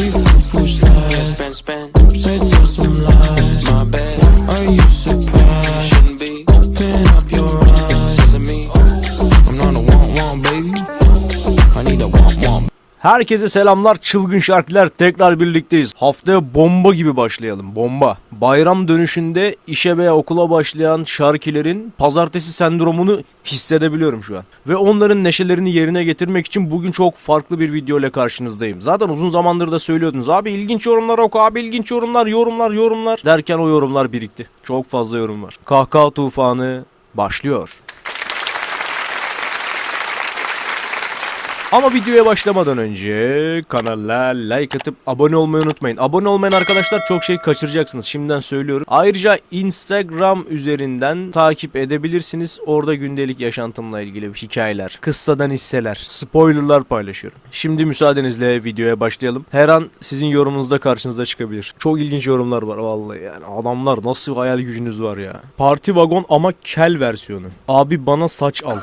She foo slide. Spin, spin, Say tell some lies. my bad. Are you surprised? Herkese selamlar, çılgın şarkılar. Tekrar birlikteyiz. Haftaya bomba gibi başlayalım. Bomba. Bayram dönüşünde işe veya okula başlayan şarkilerin pazartesi sendromunu hissedebiliyorum şu an. Ve onların neşelerini yerine getirmek için bugün çok farklı bir video ile karşınızdayım. Zaten uzun zamandır da söylüyordunuz. Abi ilginç yorumlar oku, abi ilginç yorumlar, yorumlar, yorumlar. Derken o yorumlar birikti. Çok fazla yorum var. Kahkaha tufanı başlıyor. Ama videoya başlamadan önce kanala like atıp abone olmayı unutmayın. Abone olmayan arkadaşlar çok şey kaçıracaksınız. Şimdiden söylüyorum. Ayrıca Instagram üzerinden takip edebilirsiniz. Orada gündelik yaşantımla ilgili hikayeler, kıssadan hisseler, spoilerlar paylaşıyorum. Şimdi müsaadenizle videoya başlayalım. Her an sizin yorumunuz da karşınıza çıkabilir. Çok ilginç yorumlar var vallahi yani. Adamlar nasıl hayal gücünüz var ya. Parti vagon ama kel versiyonu. Abi bana saç al.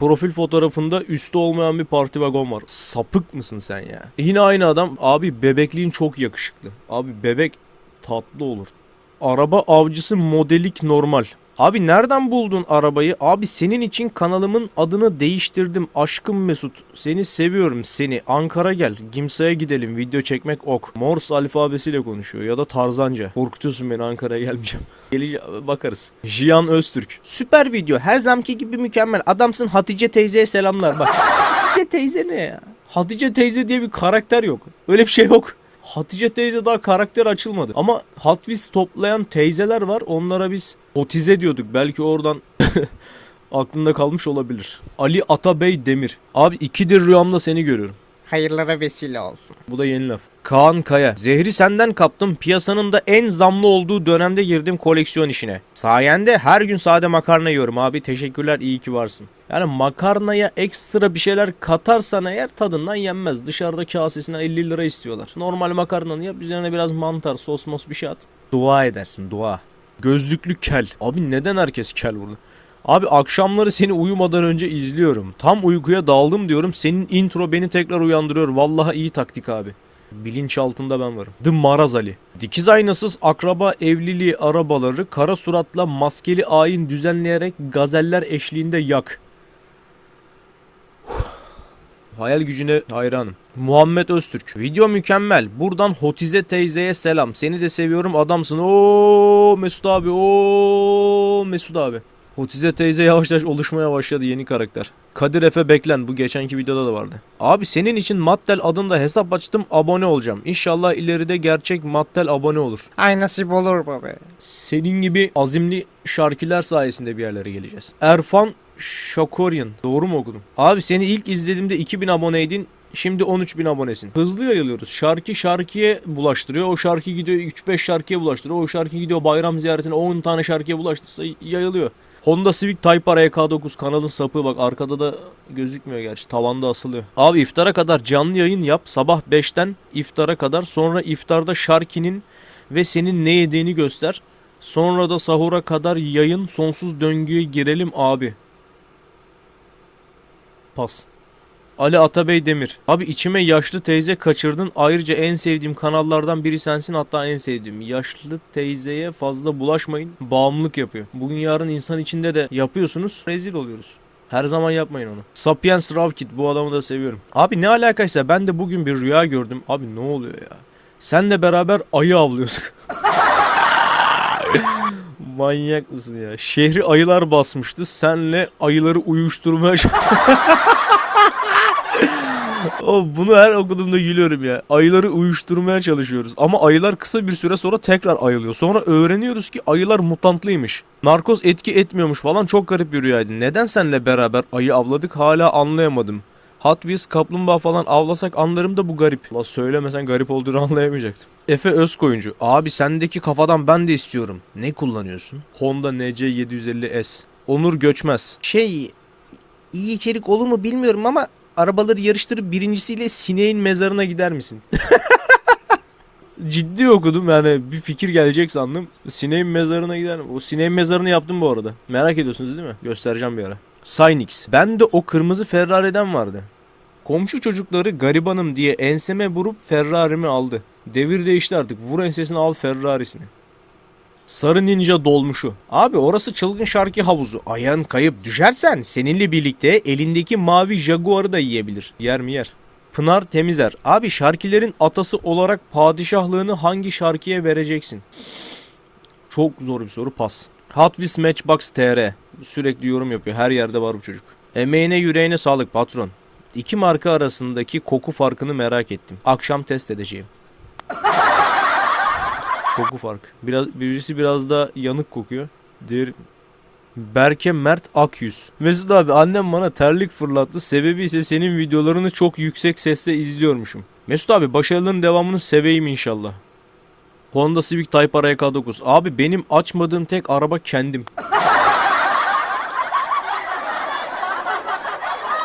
Profil fotoğrafında üstü olmayan bir parti vagon var. Sapık mısın sen ya? E yine aynı adam. Abi bebekliğin çok yakışıklı. Abi bebek tatlı olur. Araba avcısı modelik normal. Abi nereden buldun arabayı? Abi senin için kanalımın adını değiştirdim. Aşkım Mesut. Seni seviyorum seni. Ankara gel. Gimsa'ya gidelim. Video çekmek ok. Morse alfabesiyle konuşuyor. Ya da Tarzanca. Korkutuyorsun beni Ankara'ya gelmeyeceğim. Geleceğim bakarız. Jiyan Öztürk. Süper video. Her zamki gibi mükemmel. Adamsın Hatice teyzeye selamlar. Bak. Hatice teyze ne ya? Hatice teyze diye bir karakter yok. Öyle bir şey yok. Hatice teyze daha karakter açılmadı. Ama Hot Wheels toplayan teyzeler var. Onlara biz otize diyorduk. Belki oradan aklında kalmış olabilir. Ali Atabey Demir. Abi ikidir rüyamda seni görüyorum. hayırlara vesile olsun. Bu da yeni laf. Kaan Kaya. Zehri senden kaptım. Piyasanın da en zamlı olduğu dönemde girdim koleksiyon işine. Sayende her gün sade makarna yiyorum abi. Teşekkürler iyi ki varsın. Yani makarnaya ekstra bir şeyler katarsan eğer tadından yenmez. Dışarıda kasesine 50 lira istiyorlar. Normal makarnanı yap üzerine biraz mantar, sos mos bir şey at. Dua edersin dua. Gözlüklü kel. Abi neden herkes kel burada? Abi akşamları seni uyumadan önce izliyorum. Tam uykuya daldım diyorum. Senin intro beni tekrar uyandırıyor. Vallahi iyi taktik abi. Bilinç altında ben varım. The Maraz Ali. Dikiz aynasız akraba evliliği arabaları kara suratla maskeli ayin düzenleyerek gazeller eşliğinde yak. Hayal gücüne hayranım. Muhammed Öztürk. Video mükemmel. Buradan Hotize teyzeye selam. Seni de seviyorum adamsın. Oo Mesut abi. Oo Mesut abi. Hotize teyze yavaş yavaş oluşmaya başladı yeni karakter. Kadir Efe Beklen bu geçenki videoda da vardı. Abi senin için Mattel adında hesap açtım abone olacağım. İnşallah ileride gerçek Mattel abone olur. Ay nasip olur baba. Senin gibi azimli şarkiler sayesinde bir yerlere geleceğiz. Erfan Şakoryan. Doğru mu okudum? Abi seni ilk izlediğimde 2000 aboneydin. Şimdi 13.000 abonesin. Hızlı yayılıyoruz. Şarkı şarkıya bulaştırıyor. O şarkı gidiyor 3-5 şarkıya bulaştırıyor. O şarkı gidiyor bayram ziyaretine 10 tane şarkıya bulaştırsa yayılıyor. Honda Civic Type R EK9 kanalın sapı bak arkada da gözükmüyor gerçi tavanda asılıyor. Abi iftara kadar canlı yayın yap sabah 5'ten iftara kadar sonra iftarda Şarki'nin ve senin ne yediğini göster. Sonra da sahura kadar yayın sonsuz döngüye girelim abi. Pas. Ali Atabey Demir. Abi içime yaşlı teyze kaçırdın. Ayrıca en sevdiğim kanallardan biri sensin hatta en sevdiğim. Yaşlı teyzeye fazla bulaşmayın. Bağımlılık yapıyor. Bugün yarın insan içinde de yapıyorsunuz. Rezil oluyoruz. Her zaman yapmayın onu. Sapiens Ravkit bu adamı da seviyorum. Abi ne alakaysa ben de bugün bir rüya gördüm. Abi ne oluyor ya? Senle beraber ayı avlıyorduk. Manyak mısın ya? Şehri ayılar basmıştı. Senle ayıları uyuşturmaya O bunu her okuduğumda gülüyorum ya. Ayıları uyuşturmaya çalışıyoruz. Ama ayılar kısa bir süre sonra tekrar ayılıyor. Sonra öğreniyoruz ki ayılar mutantlıymış. Narkoz etki etmiyormuş falan çok garip bir rüyaydı. Neden senle beraber ayı avladık hala anlayamadım. Hot Wheels kaplumbağa falan avlasak anlarım da bu garip. La söylemesen garip olduğunu anlayamayacaktım. Efe Özkoyuncu. Abi sendeki kafadan ben de istiyorum. Ne kullanıyorsun? Honda NC750S. Onur Göçmez. Şey iyi içerik olur mu bilmiyorum ama arabaları yarıştırıp birincisiyle sineğin mezarına gider misin? Ciddi okudum yani bir fikir gelecek sandım. Sineğin mezarına gider? O sineğin mezarını yaptım bu arada. Merak ediyorsunuz değil mi? Göstereceğim bir ara. Cynix. Ben de o kırmızı Ferrari'den vardı. Komşu çocukları garibanım diye enseme vurup Ferrari'mi aldı. Devir değişti artık. Vur ensesini al Ferrari'sini. Sarı Ninja dolmuşu. Abi orası çılgın şarkı havuzu. Ayağın kayıp düşersen seninle birlikte elindeki mavi Jaguar'ı da yiyebilir. Yer mi yer. Pınar Temizer. Abi şarkilerin atası olarak padişahlığını hangi şarkıya vereceksin? Çok zor bir soru pas. Hot Wheels Matchbox TR. Sürekli yorum yapıyor. Her yerde var bu çocuk. Emeğine yüreğine sağlık patron. İki marka arasındaki koku farkını merak ettim. Akşam test edeceğim. koku farkı. Biraz, birisi biraz da yanık kokuyor. Diğer Berke Mert Akyüz. Mesut abi annem bana terlik fırlattı. Sebebi ise senin videolarını çok yüksek sesle izliyormuşum. Mesut abi başarıların devamını seveyim inşallah. Honda Civic Type R K9. Abi benim açmadığım tek araba kendim.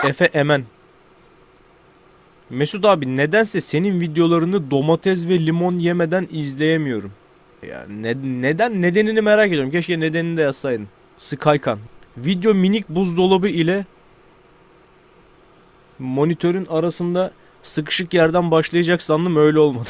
Efe Emen. Mesut abi nedense senin videolarını domates ve limon yemeden izleyemiyorum. Ya ne- neden nedenini merak ediyorum. Keşke nedenini de yazsaydın. Skykan. Video minik buzdolabı ile monitörün arasında sıkışık yerden başlayacak sandım öyle olmadı.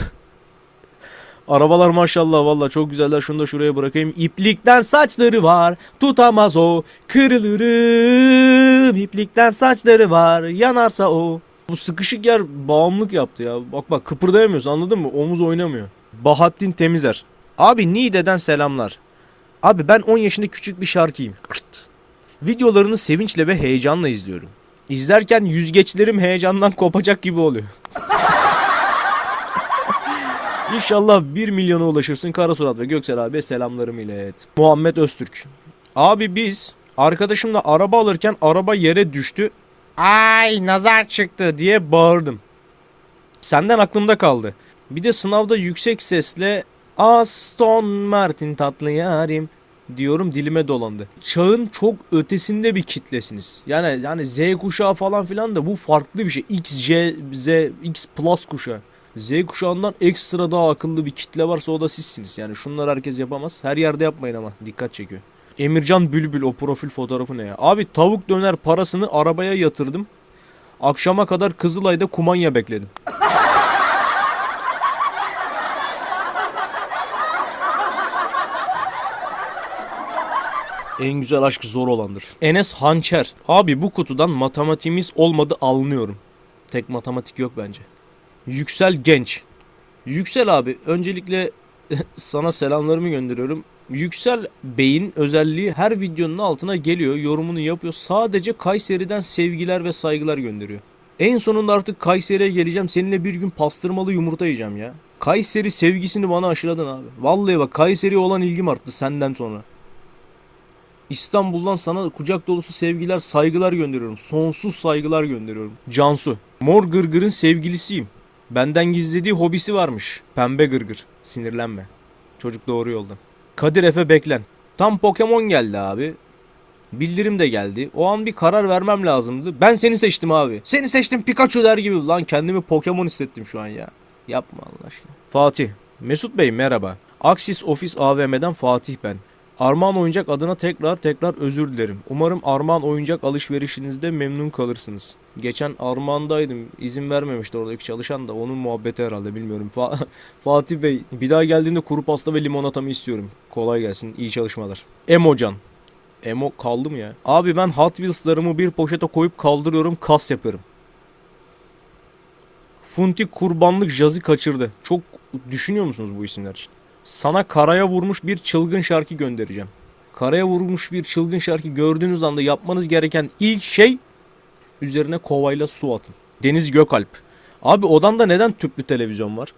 Arabalar maşallah valla çok güzeller. Şunu da şuraya bırakayım. İplikten saçları var. Tutamaz o. Kırılırım. İplikten saçları var. Yanarsa o. Bu sıkışık yer bağımlılık yaptı ya. Bak bak kıpırdayamıyorsun anladın mı? Omuz oynamıyor. Bahattin Temizer. Abi Niğde'den selamlar. Abi ben 10 yaşında küçük bir şarkıyım. Videolarını sevinçle ve heyecanla izliyorum. İzlerken yüzgeçlerim heyecandan kopacak gibi oluyor. İnşallah 1 milyona ulaşırsın Karasurat ve Göksel abi selamlarımı ilet. Muhammed Öztürk. Abi biz arkadaşımla araba alırken araba yere düştü. Ay nazar çıktı diye bağırdım. Senden aklımda kaldı. Bir de sınavda yüksek sesle Aston Martin tatlı yarim diyorum dilime dolandı. Çağın çok ötesinde bir kitlesiniz. Yani yani Z kuşağı falan filan da bu farklı bir şey. X, Z, X plus kuşağı. Z kuşağından ekstra daha akıllı bir kitle varsa o da sizsiniz. Yani şunlar herkes yapamaz. Her yerde yapmayın ama dikkat çekiyor. Emircan Bülbül o profil fotoğrafı ne ya? Abi tavuk döner parasını arabaya yatırdım. Akşama kadar Kızılay'da kumanya bekledim. En güzel aşk zor olandır. Enes Hançer. Abi bu kutudan matematiğimiz olmadı alınıyorum. Tek matematik yok bence. Yüksel Genç. Yüksel abi öncelikle sana selamlarımı gönderiyorum. Yüksel Bey'in özelliği her videonun altına geliyor, yorumunu yapıyor. Sadece Kayseri'den sevgiler ve saygılar gönderiyor. En sonunda artık Kayseri'ye geleceğim. Seninle bir gün pastırmalı yumurta yiyeceğim ya. Kayseri sevgisini bana aşıladın abi. Vallahi bak Kayseri'ye olan ilgim arttı senden sonra. İstanbul'dan sana kucak dolusu sevgiler, saygılar gönderiyorum. Sonsuz saygılar gönderiyorum. Cansu. Mor Gırgır'ın sevgilisiyim. Benden gizlediği hobisi varmış. Pembe Gırgır. Sinirlenme. Çocuk doğru yolda. Kadir Efe Beklen. Tam Pokemon geldi abi. Bildirim de geldi. O an bir karar vermem lazımdı. Ben seni seçtim abi. Seni seçtim Pikachu der gibi. Lan kendimi Pokemon hissettim şu an ya. Yapma Allah aşkına. Fatih. Mesut Bey merhaba. Axis Office AVM'den Fatih ben. Armağan Oyuncak adına tekrar tekrar özür dilerim. Umarım Armağan Oyuncak alışverişinizde memnun kalırsınız. Geçen Armağan'daydım. İzin vermemişti oradaki çalışan da onun muhabbeti herhalde bilmiyorum. Fa- Fatih Bey bir daha geldiğinde kuru pasta ve limonatamı istiyorum. Kolay gelsin. iyi çalışmalar. Emocan. Emo kaldı mı ya? Abi ben Hot Wheels'larımı bir poşete koyup kaldırıyorum kas yaparım. Funti kurbanlık jazı kaçırdı. Çok düşünüyor musunuz bu isimler için? Sana karaya vurmuş bir çılgın şarkı göndereceğim. Karaya vurmuş bir çılgın şarkı gördüğünüz anda yapmanız gereken ilk şey üzerine kovayla su atın. Deniz Gökalp. Abi odanda neden tüplü televizyon var?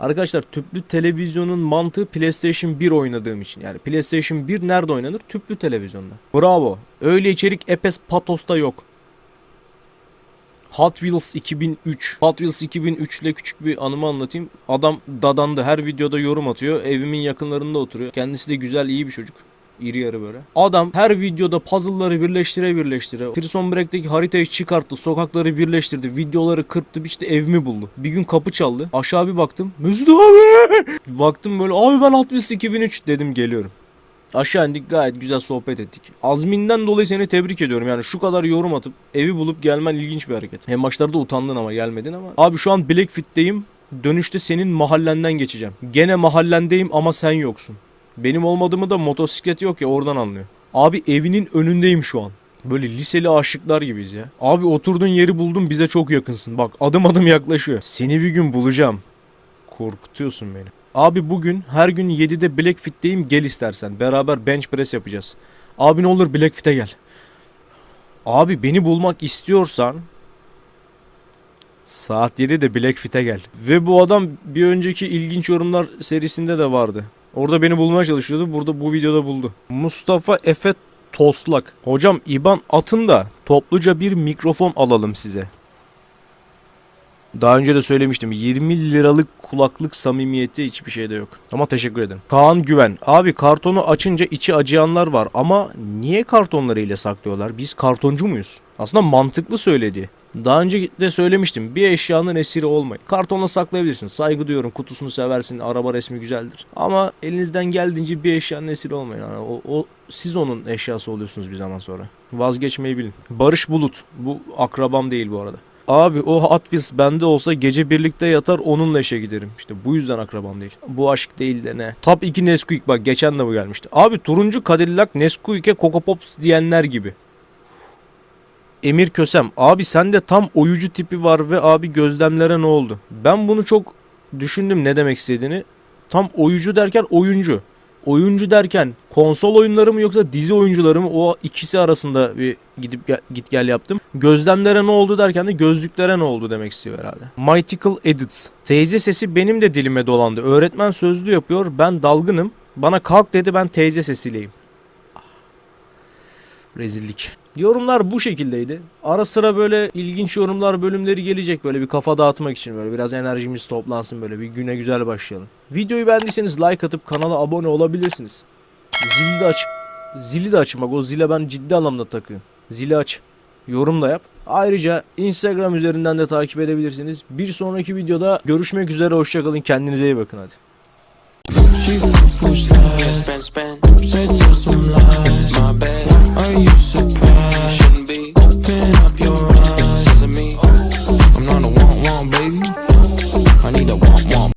Arkadaşlar tüplü televizyonun mantığı PlayStation 1 oynadığım için. Yani PlayStation 1 nerede oynanır? Tüplü televizyonda. Bravo. Öyle içerik Epes Patos'ta yok. Hot Wheels 2003. Hot Wheels 2003 ile küçük bir anımı anlatayım. Adam dadandı. Her videoda yorum atıyor. Evimin yakınlarında oturuyor. Kendisi de güzel, iyi bir çocuk. İri yarı böyle. Adam her videoda puzzle'ları birleştire birleştire Prison Break'teki haritayı çıkarttı. Sokakları birleştirdi. Videoları kırptı. işte evimi buldu. Bir gün kapı çaldı. Aşağı bir baktım. Mesut abi! Baktım böyle abi ben Hot Wheels 2003 dedim geliyorum. Aşağı indik gayet güzel sohbet ettik. Azminden dolayı seni tebrik ediyorum. Yani şu kadar yorum atıp evi bulup gelmen ilginç bir hareket. Hem maçlarda utandın ama gelmedin ama. Abi şu an Blackfit'teyim. Dönüşte senin mahallenden geçeceğim. Gene mahallendeyim ama sen yoksun. Benim olmadığımı da motosiklet yok ya oradan anlıyor. Abi evinin önündeyim şu an. Böyle liseli aşıklar gibiyiz ya. Abi oturduğun yeri buldum bize çok yakınsın. Bak adım adım yaklaşıyor. Seni bir gün bulacağım. Korkutuyorsun beni. Abi bugün her gün 7'de Blackfit'teyim gel istersen. Beraber bench press yapacağız. Abi ne olur Blackfit'e gel. Abi beni bulmak istiyorsan saat 7'de Blackfit'e gel. Ve bu adam bir önceki ilginç yorumlar serisinde de vardı. Orada beni bulmaya çalışıyordu. Burada bu videoda buldu. Mustafa Efe Toslak. Hocam İban atın da topluca bir mikrofon alalım size. Daha önce de söylemiştim 20 liralık kulaklık samimiyeti hiçbir şeyde yok. Ama teşekkür ederim. Kaan Güven. Abi kartonu açınca içi acıyanlar var ama niye kartonları ile saklıyorlar? Biz kartoncu muyuz? Aslında mantıklı söyledi. Daha önce de söylemiştim. Bir eşyanın esiri olmayın. Kartonla saklayabilirsin. Saygı duyuyorum. Kutusunu seversin. Araba resmi güzeldir. Ama elinizden geldiğince bir eşyanın esiri olmayın. Yani o, o siz onun eşyası oluyorsunuz bir zaman sonra. Vazgeçmeyi bilin. Barış Bulut. Bu akrabam değil bu arada. Abi o Hot bende olsa gece birlikte yatar onunla işe giderim. İşte bu yüzden akrabam değil. Bu aşk değil de ne. Top 2 Nesquik bak geçen de bu gelmişti. Abi turuncu Cadillac Nesquik'e Coco Pops diyenler gibi. Emir Kösem. Abi sende tam oyucu tipi var ve abi gözlemlere ne oldu? Ben bunu çok düşündüm ne demek istediğini. Tam oyucu derken oyuncu. Oyuncu derken konsol oyunları mı yoksa dizi oyuncuları mı o ikisi arasında bir gidip git gel yaptım. Gözlemlere ne oldu derken de gözlüklere ne oldu demek istiyor herhalde. Mythical Edits. Teyze sesi benim de dilime dolandı. Öğretmen sözlü yapıyor ben dalgınım. Bana kalk dedi ben teyze sesiyleyim. Rezillik. Yorumlar bu şekildeydi. Ara sıra böyle ilginç yorumlar bölümleri gelecek böyle bir kafa dağıtmak için böyle biraz enerjimiz toplansın böyle bir güne güzel başlayalım. Videoyu beğendiyseniz like atıp kanala abone olabilirsiniz. Zili de aç. Zili de açın bak o zile ben ciddi anlamda takın. Zili aç. Yorum da yap. Ayrıca Instagram üzerinden de takip edebilirsiniz. Bir sonraki videoda görüşmek üzere hoşçakalın kendinize iyi bakın hadi. Spin, spin. Say to some lies, my bad. Are you